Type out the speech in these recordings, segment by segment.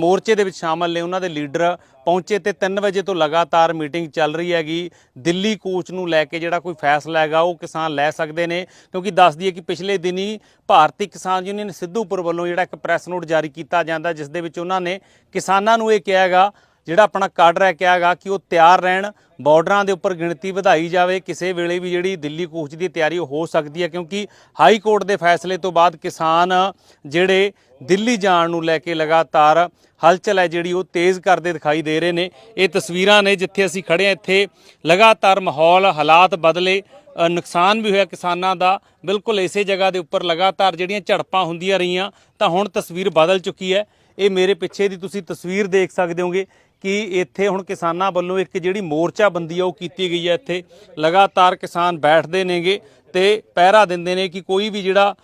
ਮੋਰਚੇ ਦੇ ਵਿੱਚ ਸ਼ਾਮਲ ਨੇ। ਉਹਨਾਂ ਦੇ ਲੀਡਰ ਪਹੁੰਚੇ ਤੇ 3 ਵਜੇ ਤੋਂ ਲਗਾਤਾਰ ਮੀਟਿੰਗ ਚੱਲ ਰਹੀ ਹੈਗੀ। ਦਿੱਲੀ ਕੋਚ ਨੂੰ ਲੈ ਕੇ ਜਿਹੜਾ ਕੋਈ ਫੈਸਲਾ ਹੈਗਾ, ਉਹ ਕਿਸਾਨ ਲੈ ਸਕਦੇ ਨੇ। ਕਿਉਂਕਿ ਦੱਸਦੀ ਹੈ ਕਿ ਪਿਛਲੇ ਦਿਨੀ ਭਾਰਤੀ ਕਿਸਾਨ ਯੂਨੀਅਨ ਸਿੱਧੂਪੁਰ ਵੱਲੋਂ ਜਿਹੜਾ ਇੱਕ ਪ੍ਰੈਸ ਨੋਟ ਜਾਰੀ ਕੀਤਾ ਜਾਂਦਾ, ਜਿਸ ਦੇ ਵਿੱਚ ਉਹਨਾਂ ਨੇ ਕਿਸਾਨਾਂ ਨੂੰ ਇਹ ਕਿਹਾ ਹੈਗਾ ਜਿਹੜਾ ਆਪਣਾ ਕਾਡਰ ਹੈ ਕਿਹਾ ਹੈਗਾ ਕਿ ਉਹ ਤਿਆਰ ਰਹਿਣ ਬਾਰਡਰਾਂ ਦੇ ਉੱਪਰ ਗਿਣਤੀ ਵਧਾਈ ਜਾਵੇ, ਕਿਸੇ ਵੇਲੇ ਵੀ ਜਿਹੜੀ ਦਿੱਲੀ ਕੂਚ ਦੀ ਤਿਆਰੀ ਉਹ ਹੋ ਸਕਦੀ ਹੈ, ਕਿਉਂਕਿ ਹਾਈ ਕੋਰਟ ਦੇ ਫੈਸਲੇ ਤੋਂ ਬਾਅਦ ਕਿਸਾਨ ਜਿਹੜੇ ਦਿੱਲੀ ਜਾਣ ਨੂੰ ਲੈ ਕੇ ਲਗਾਤਾਰ ਹਲਚਲ ਹੈ, ਜਿਹੜੀ ਉਹ ਤੇਜ਼ ਕਰਦੇ ਦਿਖਾਈ ਦੇ ਰਹੇ ਨੇ। ਇਹ ਤਸਵੀਰਾਂ ਨੇ ਜਿੱਥੇ ਅਸੀਂ ਖੜੇ ਹਾਂ, ਇੱਥੇ ਲਗਾਤਾਰ ਮਾਹੌਲ, ਹਾਲਾਤ ਬਦਲੇ ਨੁਕਸਾਨ ਵੀ ਹੋਇਆ ਕਿਸਾਨਾਂ ਦਾ। ਬਿਲਕੁਲ ਇਸੇ ਜਗ੍ਹਾ ਦੇ ਉੱਪਰ ਲਗਾਤਾਰ ਜਿਹੜੀਆਂ ਝੜਪਾਂ ਹੁੰਦੀਆਂ ਰਹੀਆਂ, ਤਾਂ ਹੁਣ ਤਸਵੀਰ ਬਦਲ ਚੁੱਕੀ ਹੈ। ਇਹ ਮੇਰੇ ਪਿੱਛੇ ਦੀ ਤੁਸੀਂ ਤਸਵੀਰ ਦੇਖ ਸਕਦੇ ਹੋਗੇ। ਕਿ ਇੱਥੇ ਹੁਣ ਕਿਸਾਨਾਂ ਵੱਲੋਂ ਇੱਕ ਜਿਹੜੀ ਮੋਰਚਾ ਮੋਰਚਾਬੰਦੀ ਆ, ਉਹ ਕੀਤੀ ਗਈ ਹੈ ਇੱਥੇ। ਲਗਾਤਾਰ ਕਿਸਾਨ ਬੈਠਦੇ ਨੇਗੇ ਤੇ ਪਹਿਰਾ ਦਿੰਦੇ ਨੇ ਕਿ ਕੋਈ ਵੀ ਜਿਹੜਾ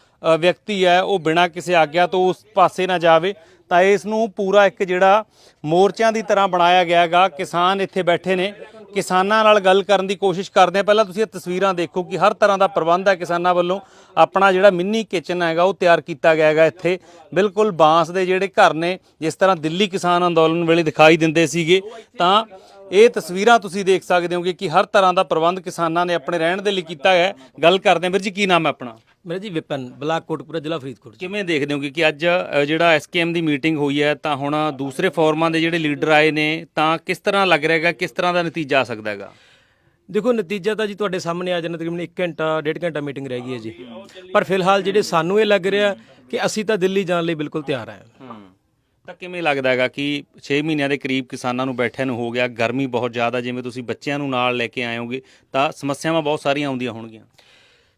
ਵਿਅਕਤੀ ਹੈ, ਉਹ ਬਿਨਾਂ ਕਿਸੇ ਆਗਿਆ ਤੋਂ ਉਸ ਪਾਸੇ ਨਾ ਜਾਵੇ, ਤਾਂ ਇਸ ਨੂੰ ਪੂਰਾ ਇੱਕ ਜਿਹੜਾ ਮੋਰਚਿਆਂ ਦੀ ਤਰ੍ਹਾਂ ਬਣਾਇਆ ਗਿਆ ਹੈਗਾ। ਕਿਸਾਨ ਇੱਥੇ ਬੈਠੇ ਨੇ। ਕਿਸਾਨਾਂ ਨਾਲ ਗੱਲ ਕਰਨ ਦੀ ਕੋਸ਼ਿਸ਼ ਕਰਦੇ ਆ। ਪਹਿਲਾਂ ਤੁਸੀਂ ਇਹ ਤਸਵੀਰਾਂ ਦੇਖੋ ਕਿ ਹਰ ਤਰ੍ਹਾਂ ਦਾ ਪ੍ਰਬੰਧ ਹੈ ਕਿਸਾਨਾਂ ਵੱਲੋਂ। ਆਪਣਾ ਜਿਹੜਾ ਮਿੰਨੀ ਕਿਚਨ ਹੈਗਾ, ਉਹ ਤਿਆਰ ਕੀਤਾ ਗਿਆ ਹੈਗਾ ਇੱਥੇ। ਬਿਲਕੁਲ ਬਾਂਸ ਦੇ ਜਿਹੜੇ ਘਰ ਨੇ, ਜਿਸ ਤਰ੍ਹਾਂ ਦਿੱਲੀ ਕਿਸਾਨ ਅੰਦੋਲਨ ਵੇਲੇ ਦਿਖਾਈ ਦਿੰਦੇ ਸੀਗੇ। ਤਾਂ ਇਹ ਤਸਵੀਰਾਂ ਤੁਸੀਂ ਦੇਖ ਸਕਦੇ ਹੋਗੇ ਕਿ ਹਰ ਤਰ੍ਹਾਂ ਦਾ ਪ੍ਰਬੰਧ ਕਿਸਾਨਾਂ ਨੇ ਆਪਣੇ ਰਹਿਣ ਦੇ ਲਈ ਕੀਤਾ ਹੈ। ਗੱਲ ਕਰਦੇ ਹਾਂ। ਵੀਰ ਜੀ, ਕੀ ਨਾਮ ਹੈ ਆਪਣਾ? ਮੇਰਾ ਜੀ ਵਿਪਨ ਬਲਾਕ ਕੋਟਪੁਰਾ ਜ਼ਿਲ੍ਹਾ ਫਰੀਦਕੋਟ ਜੀ। ਕਿਵੇਂ ਦੇਖਦੇ ਹੋ ਕਿ ਅੱਜ ਅ, ਜਿਹੜਾ ਐਸਕੇਐਮ ਦੀ ਮੀਟਿੰਗ ਹੋਈ ਹੈ ਤਾਂ ਹੁਣ ਦੂਸਰੇ ਫੋਰਮਾਂ ਦੇ ਜਿਹੜੇ ਲੀਡਰ ਆਏ ਨੇ ਤਾਂ ਕਿਸ ਤਰ੍ਹਾਂ ਲੱਗ ਰਿਹਾ ਹੈਗਾ? ਕਿਸ ਤਰ੍ਹਾਂ ਦਾ ਨਤੀਜਾ ਆ ਸਕਦਾ ਹੈਗਾ? ਦੇਖੋ ਨਤੀਜਾ ਤਾਂ ਜੀ ਤੁਹਾਡੇ ਸਾਹਮਣੇ ਆ ਜਾਣਾ ਤਕਰੀਬਨ 1 ਘੰਟਾ ਡੇਢ ਘੰਟਾ ਮੀਟਿੰਗ ਰਹਿ ਗਈ ਹੈ ਜੀ। ਪਰ ਫਿਲਹਾਲ ਜਿਹੜੇ ਸਾਨੂੰ ਇਹ ਲੱਗ ਰਿਹਾ ਕਿ ਅਸੀਂ ਤਾਂ ਦਿੱਲੀ ਜਾਣ ਲਈ ਬਿਲਕੁਲ ਤਿਆਰ ਹਾਂ। ਤਾਂ ਕਿਵੇਂ ਲੱਗਦਾ ਹੈਗਾ ਕਿ 6 ਮਹੀਨਿਆਂ ਦੇ ਕਰੀਬ ਕਿਸਾਨਾਂ ਨੂੰ ਬੈਠਿਆਂ ਨੂੰ ਹੋ ਗਿਆ ਗਰਮੀ ਬਹੁਤ ਜ਼ਿਆਦਾ ਜਿਵੇਂ ਤੁਸੀਂ ਬੱਚਿਆਂ ਨੂੰ ਨਾਲ ਲੈ ਕੇ ਆਏ ਹੋਗੇ ਤਾਂ ਸਮੱਸਿਆਵਾਂ ਬਹੁਤ ਸਾਰੀਆਂ ਆਉਂਦੀਆਂ ਹੋਣਗੀਆਂ।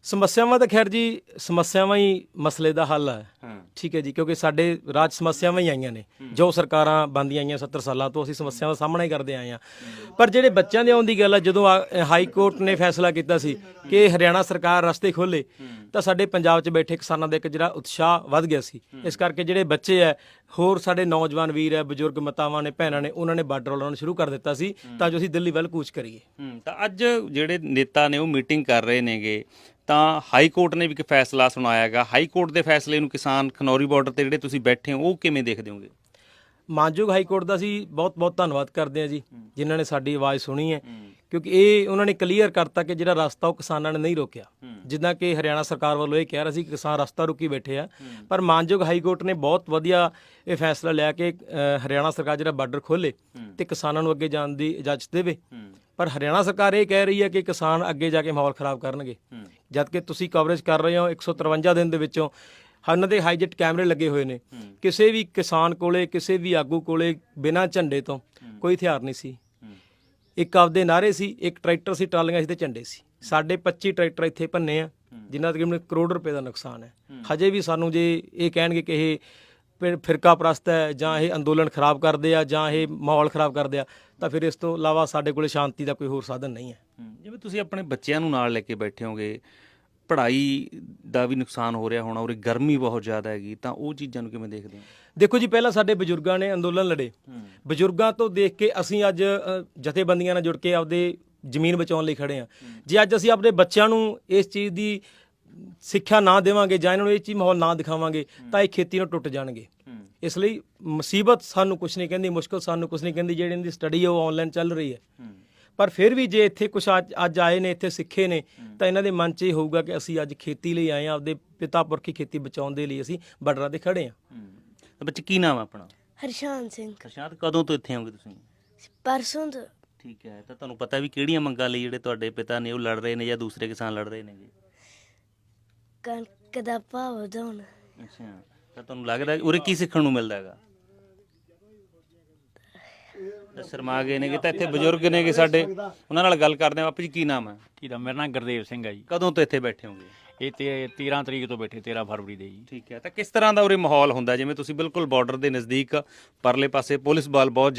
ਸਮੱਸਿਆਵਾਂ ਤਾਂ ਖੈਰ ਜੀ ਸਮੱਸਿਆਵਾਂ ਹੀ ਮਸਲੇ ਦਾ ਹੱਲ ਹੈ। ਠੀਕ ਹੈ ਜੀ ਕਿਉਂਕਿ ਸਾਡੇ ਰਾਜ ਸਮੱਸਿਆਵਾਂ ਹੀ ਆਈਆਂ ਨੇ। ਜੋ ਸਰਕਾਰਾਂ ਬੰਦੀਆਂ ਆਈਆਂ 70 ਸਾਲਾਂ ਤੋਂ ਅਸੀਂ ਸਮੱਸਿਆਵਾਂ ਦਾ ਸਾਹਮਣਾ ਹੀ ਕਰਦੇ ਆਏ ਹਾਂ। ਪਰ ਜਿਹੜੇ ਬੱਚਿਆਂ ਦੇ ਆਉਣ ਦੀ ਗੱਲ ਹੈ ਜਦੋਂ ਆ- ਹਾਈ ਕੋਰਟ ਨੇ ਫੈਸਲਾ ਕੀਤਾ ਸੀ ਕਿ ਹਰਿਆਣਾ ਸਰਕਾਰ ਰਸਤੇ ਖੋਲੇ ਤਾਂ ਸਾਡੇ ਪੰਜਾਬ 'ਚ ਬੈਠੇ ਕਿਸਾਨਾਂ ਦਾ ਇੱਕ ਜਿਹੜਾ ਉਤਸ਼ਾਹ ਵੱਧ ਗਿਆ ਸੀ। ਇਸ ਕਰਕੇ ਜਿਹੜੇ ਬੱਚੇ ਹੈ ਹੋਰ ਸਾਡੇ ਨੌਜਵਾਨ ਵੀਰ ਹੈ ਬਜ਼ੁਰਗ ਮਾਤਾਵਾਂ ਨੇ ਭੈਣਾਂ ਨੇ ਉਹਨਾਂ ਨੇ ਬਾਰਡਰ ਲਾਉਣਾ ਸ਼ੁਰੂ ਕਰ ਦਿੱਤਾ ਸੀ ਤਾਂ ਜੋ ਅਸੀਂ ਦਿੱਲੀ ਵੱਲ ਕੂਚ ਕਰੀਏ। ਤਾਂ ਅੱਜ ਜਿਹੜੇ ਨੇਤਾ ਨੇ ਉਹ ਮੀਟਿੰਗ ਕਰ ਰਹੇ ਨੇਗੇ। ਤਾਂ ਹਾਈ ਕੋਰਟ ਨੇ ਵੀ ਇੱਕ ਫੈਸਲਾ ਸੁਣਾਇਆ ਹੈਗਾ। ਹਾਈ ਕੋਰਟ ਦੇ ਫੈਸਲੇ ਨੂੰ ਕਿਸਾਨ ਖਨੌਰੀ ਬਾਰਡਰ ਤੇ ਜਿਹੜੇ ਤੁਸੀਂ ਬੈਠੇ ਹੋ ਉਹ ਕਿਵੇਂ ਦੇਖਦੇ ਹੋਗੇ? ਮਾਨਯੋਗ ਹਾਈ ਕੋਰਟ ਦਾ ਅਸੀਂ ਬਹੁਤ-ਬਹੁਤ ਧੰਨਵਾਦ ਕਰਦੇ ਹਾਂ ਜੀ ਜਿਨ੍ਹਾਂ ਨੇ ਸਾਡੀ ਆਵਾਜ਼ ਸੁਣੀ ਹੈ। ਕਿਉਂਕਿ ਇਹ ਉਹਨਾਂ ਨੇ ਕਲੀਅਰ ਕਰਤਾ ਕਿ ਜਿਹੜਾ ਰਸਤਾ ਉਹ ਕਿਸਾਨਾਂ ਨੇ ਨਹੀਂ ਰੋਕਿਆ। ਜਿੱਦਾਂ ਕਿ ਹਰਿਆਣਾ ਸਰਕਾਰ ਵੱਲੋਂ ਇਹ ਕਹਿ ਰਿਹਾ ਸੀ ਕਿ ਕਿਸਾਨ ਰਸਤਾ ਰੁਕੀ ਬੈਠੇ ਆ। ਪਰ ਮਾਨਯੋਗ ਹਾਈ ਕੋਰਟ ਨੇ ਬਹੁਤ ਵਧੀਆ ਇਹ ਫੈਸਲਾ ਲਿਆ ਕਿ ਹਰਿਆਣਾ ਸਰਕਾਰ ਜਿਹੜਾ ਬਾਰਡਰ ਖੋਲੇ ਤੇ ਕਿਸਾਨਾਂ ਨੂੰ ਅੱਗੇ ਜਾਣ ਦੀ ਇਜਾਜ਼ਤ ਦੇਵੇ। ਪਰ ਹਰਿਆਣਾ ਸਰਕਾਰ ਇਹ ਕਹਿ ਰਹੀ ਹੈ ਕਿ ਕਿਸਾਨ ਅੱਗੇ ਜਾ ਕੇ ਮਾਹੌਲ ਖਰਾਬ ਕਰਨਗੇ। ਜਦ ਕਿ ਤੁਸੀਂ ਕਵਰੇਜ ਕਰ ਰਹੇ ਹੋ 153 ਦਿਨ ਦੇ ਵਿੱਚੋਂ ਹਨ ਦੇ ਹਾਈਜੈਟ ਕੈਮਰੇ ਲੱਗੇ ਹੋਏ ਨੇ। ਕਿਸੇ ਵੀ ਕਿਸਾਨ ਕੋਲੇ ਕਿਸੇ ਵੀ ਆਗੂ ਕੋਲੇ ਬਿਨਾਂ ਝੰਡੇ ਤੋਂ ਕੋਈ ਹਥਿਆਰ ਨਹੀਂ ਸੀ। ਇੱਕ ਆਪਦੇ ਨਾਰੇ ਸੀ ਇੱਕ ਟਰੈਕਟਰ ਸੀ ਟਰਾਲੀਆਂ ਸੀ ਤੇ ਝੰਡੇ ਸੀ। ਸਾਡੇ 25 ਟਰੈਕਟਰ ਇੱਥੇ ਭੰਨੇ ਆ ਜਿਨ੍ਹਾਂ ਦਾ ਤਕਰੀਬਨ ਕਰੋੜ ਰੁਪਏ ਦਾ ਨੁਕਸਾਨ ਹੈ। ਹਜੇ ਵੀ ਸਾਨੂੰ ਜੇ ਇਹ ਕਹਿਣਗੇ ਕਿ ਇਹ ਫਿਰ- ਫਿਰਕਾ ਪ੍ਰਸਤ ਹੈ ਜਾਂ ਇਹ ਅੰਦੋਲਨ ਖਰਾਬ ਕਰਦੇ ਆ ਜਾਂ ਇਹ ਮਾਹੌਲ ਖਰਾਬ ਕਰਦੇ ਆ ਤਾਂ ਫਿਰ ਇਸ ਤੋਂ ਇਲਾਵਾ ਸਾਡੇ ਕੋਲੇ ਸ਼ਾਂਤੀ ਦਾ ਕੋਈ ਹੋਰ ਸਾਧਨ ਨਹੀਂ ਹੈ। ਜਿਵੇਂ ਤੁਸੀਂ ਆਪਣੇ ਬੱਚਿਆਂ ਨੂੰ ਨਾਲ ਲੈ ਕੇ ਬੈਠੇ ਹੋਗੇ ਪੜ੍ਹਾਈ ਦਾ ਵੀ ਨੁਕਸਾਨ ਹੋ ਰਿਹਾ ਹੋਣਾ ਔਰ ਗਰਮੀ ਬਹੁਤ ਜ਼ਿਆਦਾ ਹੈਗੀ ਤਾਂ ਉਹ ਚੀਜ਼ਾਂ ਨੂੰ ਕਿਵੇਂ ਦੇਖਦੇ ਹੋ? ਦੇਖੋ ਜੀ ਪਹਿਲਾਂ ਸਾਡੇ ਬਜ਼ੁਰਗਾਂ ਨੇ ਅੰਦੋਲਨ ਲੜੇ। ਬਜ਼ੁਰਗਾਂ ਤੋਂ ਦੇਖ ਕੇ ਅਸੀਂ ਅੱਜ ਜਥੇਬੰਦੀਆਂ ਨਾਲ ਜੁੜ ਕੇ ਆਪਦੇ ਜ਼ਮੀਨ ਬਚਾਉਣ ਲਈ ਖੜੇ ਆ ਜੇ ਅੱਜ ਅਸੀਂ ਆਪਣੇ ਬੱਚਿਆਂ ਨੂੰ ਇਸ ਚੀਜ਼ ਦੀ ਸਿੱਖਿਆ ਨਾ ਦੇਵਾਂਗੇ ਜਾਂ ਇਹਨਾਂ ਨੂੰ ਇਹ ਚੀਜ਼ ਮਾਹੌਲ ਨਾ ਦਿਖਾਵਾਂਗੇ ਤਾਂ ਇਹ ਖੇਤੀ ਨੂੰ ਟੁੱਟ ਜਾਣਗੇ। ਇਸ ਲਈ ਮੁਸੀਬਤ ਸਾਨੂੰ ਕੁਝ ਨਹੀਂ ਕਹਿੰਦੀ ਮੁਸ਼ਕਲ ਸਾਨੂੰ ਕੁਝ ਨਹੀਂ ਕਹਿੰਦੀ ਜਿਹੜੀ ਇਹਨਾਂ ਦੀ ਸਟੱਡੀ ਹੈ ਉਹ ਆਨਲਾਈਨ ਚੱਲ ਰਹੀ ਹੈ। ਪਰ ਫਿਰ ਵੀ ਜੇ ਇੱਥੇ ਕੁਝ ਅੱਜ ਆਏ ਨੇ ਇੱਥੇ ਸਿੱਖੇ ਨੇ ਤਾਂ ਇਹਨਾਂ ਦੇ ਮਨ 'ਚ ਇਹ ਹੋਊਗਾ ਕਿ ਅਸੀਂ ਅੱਜ ਖੇਤੀ ਲਈ ਆਏ ਆ ਆਪਦੇ ਪਿਤਾ ਪੁਰਖੀ ਖੇਤੀ ਬਚਾਉਣ ਦੇ ਲਈ ਅਸੀਂ ਬਾਰਡਰਾਂ ਤੇ ਖੜੇ ਆ ਤਾਂ ਬੱਚੇ ਕੀ ਨਾਮ ਹੈ ਆਪਣਾ? ਹਰਸ਼ਾਨ ਸਿੰਘ। ਪ੍ਰਸ਼ਾਂਤ ਕਦੋਂ ਤੋਂ ਇੱਥੇ ਹੋਗੇ ਤੁਸੀਂ? ਪਰਸੋਂ ਤੋਂ। ਠੀਕ ਹੈ ਤਾਂ ਤੁਹਾਨੂੰ ਪਤਾ ਵੀ ਕਿਹੜੀਆਂ ਮੰਗਾਂ ਲਈ ਜਿਹੜੇ ਤੁਹਾਡੇ ਪਿਤਾ ਨੇ ਉਹ ਲੜ ਰਹੇ ਨੇ ਜਾਂ ਦੂਸਰੇ ਕਿਸਾਨ ਲੜ ਰਹੇ ਨੇਗੇ? ਕਣਕ ਦਾ ਭਾਅ ਵਧਾਉਣ। ਅੱਛਾ ਤਾਂ ਤੁਹਾਨੂੰ ਲੱਗਦਾ ਉਰੇ ਕੀ ਸਿੱਖਣ ਨੂੰ ਮਿਲਦਾ ਹੈਗਾ? ਸ਼ਰਮਾ ਗਏ ਨੇਗੇ ਤਾਂ ਇੱਥੇ ਬਜ਼ੁਰਗ ਨੇਗੇ ਸਾਡੇ। ਉਹਨਾਂ ਨਾਲ ਗੱਲ ਕਰਦੇ ਆ ਬਾਪੂ ਜੀ ਕੀ ਨਾਮ ਹੈ? ਠੀਕ ਆ ਮੇਰਾ ਨਾਮ ਗੁਰਦੇਵ ਸਿੰਘ ਹੈ ਜੀ। ਕਦੋਂ ਤੋਂ ਇੱਥੇ ਬੈਠੇ ਹੋਗੇ? ਇਹ ਤੇ 13 ਤਰੀਕ ਤੋਂ ਬੈਠੇ 13 ਫਰਵਰੀ ਦੇ ਜੀ। ਠੀਕ ਹੈ। ਤਾਂ ਕਿਸ ਤਰ੍ਹਾਂ ਦਾ ਉਰੇ ਮਾਹੌਲ ਹੁੰਦਾ? ਜਿਵੇਂ ਤੁਸੀਂ ਬਿਲਕੁਲ ਬਾਰਡਰ ਦੇ ਨਜ਼ਦੀਕ ਪਰਲੇ ਪਾਸੇ ਪੁਲਿਸ ਬਲ ਬਹੁਤ